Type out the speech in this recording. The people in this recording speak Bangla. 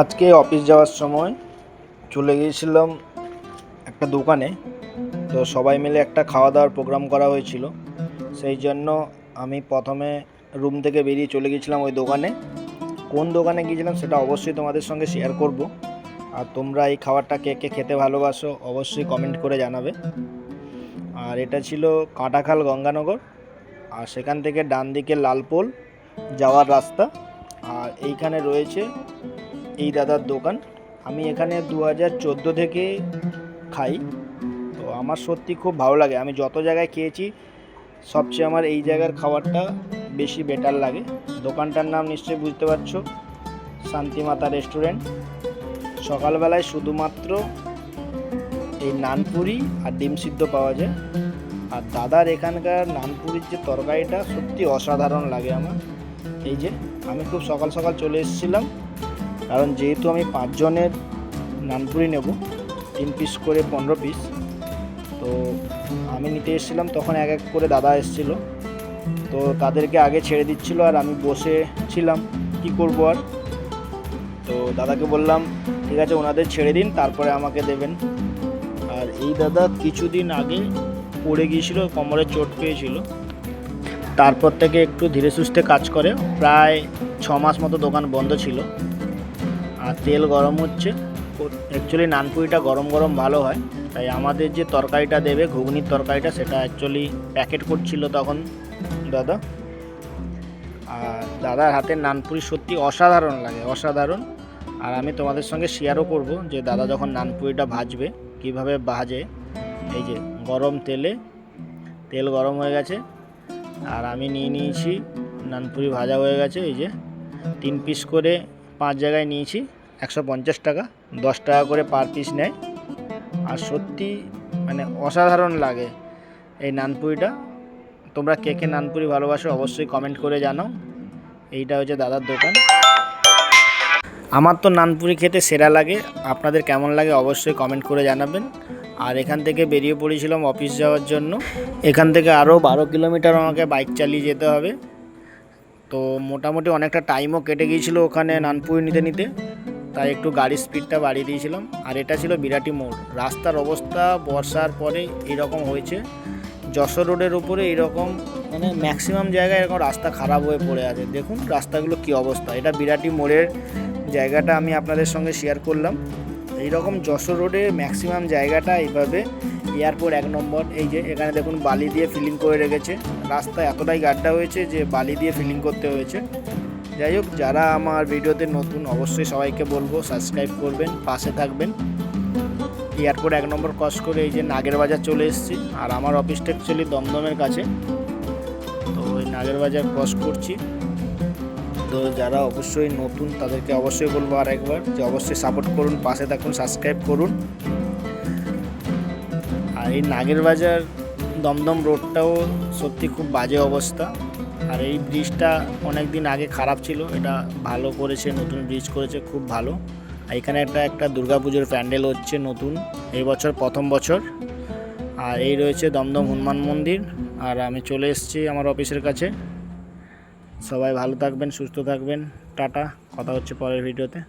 আজকে অফিস যাওয়ার সময় চলে গিয়েছিলাম একটা দোকানে। তো সবাই মিলে একটা খাওয়া দাওয়ার প্রোগ্রাম করা হয়েছিল। সেই জন্য আমি প্রথমে রুম থেকে বেরিয়ে চলে গিয়েছিলাম ওই দোকানে। কোন দোকানে গিয়েছিলাম সেটা অবশ্যই তোমাদের সঙ্গে শেয়ার করব। আর তোমরা এই খাবারটা কে কে খেতে ভালোবাসো অবশ্যই কমেন্ট করে জানাবে। আর এটা ছিল কাঁটাখাল গঙ্গানগর। আর সেখান থেকে ডান দিকে লালপোল যাওয়ার রাস্তা। আর এইখানে রয়েছে এই দাদার দোকান। আমি এখানে দু হাজার চোদ্দ থেকে খাই। তো আমার সত্যি খুব ভালো লাগে। আমি যত জায়গায় খেয়েছি, সবচেয়ে আমার এই জায়গার খাবারটা বেশি বেটার লাগে। দোকানটার নাম নিশ্চয়ই বুঝতে পারছ। শান্তিমাতা রেস্টুরেন্ট সকালবেলায় শুধুমাত্র এই নানপুরি আর ডিম সিদ্ধ পাওয়া যায়। আর দাদার এখানকার নানপুরির যে তরকারিটা সত্যি অসাধারণ লাগে আমার। এই যে, আমি খুব সকাল সকাল চলে এসেছিলাম। কারণ যেহেতু আমি পাঁচজনের নানপুরি নেব, তিন পিস করে পনেরো পিস তো আমি নিতে এসেছিলাম, তখন এক এক করে দাদা এসেছিল। তো তাদেরকে আগে ছেড়ে দিচ্ছিল আর আমি বসে ছিলাম, কি করব আর? তো দাদাকে বললাম, ঠিক আছে, ওনাদের ছেড়ে দিন, তারপরে আমাকে দেবেন। আর এই দাদা কিছুদিন আগে পড়ে গিয়েছিল, কোমরে চোট পেয়েছিল। তারপর থেকে একটু ধীরে সুস্থে কাজ করে। প্রায় ছ মাস মতো দোকান বন্ধ ছিল। আর তেল গরম হচ্ছে। অ্যাকচুয়ালি নানপুরিটা গরম গরম ভালো হয়। তাই আমাদের যে তরকারিটা দেবে, ঘুগনির তরকারিটা, সেটা অ্যাকচুয়ালি প্যাকেট করছিল তখন দাদা। আর দাদার হাতের নানপুরি সত্যি অসাধারণ লাগে, অসাধারণ। আর আমি তোমাদের সঙ্গে শেয়ারও করব যে দাদা যখন নানপুরিটা ভাজবে, কীভাবে ভাজে, এই যে গরম তেলে, তেল গরম হয়ে গেছে। আর আমি নিয়ে নিয়েছি, নানপুরি ভাজা হয়ে গেছে, এই যে। তিন পিস করে পাঁচ জায়গায় নিয়েছি, একশো পঞ্চাশ টাকা, দশ টাকা করে পার পিস নেয়। আর সত্যি মানে অসাধারণ লাগে এই নানপুরিটা। তোমরা কে কে নানপুরি ভালোবাসো অবশ্যই কমেন্ট করে জানাও। এইটা হচ্ছে দাদার দোকান। আমার তো নানপুরি খেতে সেরা লাগে, আপনাদের কেমন লাগে অবশ্যই কমেন্ট করে জানাবেন। আর এখান থেকে বেরিয়ে পড়েছিলাম অফিস যাওয়ার জন্য। এখান থেকে আরও বারো কিলোমিটার আমাকে বাইক চালিয়ে যেতে হবে। তো মোটামুটি অনেকটা টাইমও কেটে গিয়েছিল ওখানে নানপুরি নিতে নিতে। তাই একটু গাড়ির স্পিডটা বাড়িয়ে দিয়েছিলাম। আর এটা ছিল বিরাটি মোড়। রাস্তার অবস্থা বর্ষার পরে এরকম হয়েছে। যশোর রোডের উপরে এরকম মানে ম্যাক্সিমাম জায়গায় এরকম রাস্তা খারাপ হয়ে পড়ে আছে। দেখুন রাস্তাগুলো কি অবস্থা। এটা বিরাটি মোড়ের জায়গাটা আমি আপনাদের সঙ্গে শেয়ার করলাম। এইরকম যশোর রোডে ম্যাক্সিমাম জায়গাটা এইভাবে এয়ারপোর্ট এক নম্বর, এই যে এখানে দেখুন বালি দিয়ে ফিলিং করে রেখেছে। রাস্তা এতটাই গাড্ডা হয়েছে যে বালি দিয়ে ফিলিং করতে হয়েছে। যাই হোক, যারা আমার ভিডিওতে নতুন, অবশ্যই সবাইকে বলব সাবস্ক্রাইব করবেন, পাশে থাকবেন। এয়ারপোর্ট এক নম্বর ক্রস করে এই যে নাগের বাজার চলে এসেছি, আর আমার অফিসটা অ্যাকচুয়ালি দমদমের কাছে। তো ওই নাগের বাজার ক্রস করছি। তো যারা অবশ্যই নতুন, তাদেরকে অবশ্যই বলব আর একবার যে অবশ্যই সাপোর্ট করুন, পাশে থাকুন সাবস্ক্রাইব করুন। আর এই নাগের বাজার দমদম রোডটাও সত্যি খুব বাজে অবস্থা। আর এই ব্রিজটা অনেক দিন আগে খারাপ ছিল, এটা ভালো করেছে, নতুন ব্রিজ করেছে, খুব ভালো। আর এখানে একটা একটা দুর্গাপুজোর প্যান্ডেল হচ্ছে নতুন, এই বছর প্রথম বছর। আর এই রয়েছে দমদম হনুমান মন্দির, আর আমি চলে এসেছি আমার অফিসের কাছে। সবাই ভালো থাকবেন, সুস্থ থাকবেন, টাটা, কথা হচ্ছে পরের ভিডিওতে।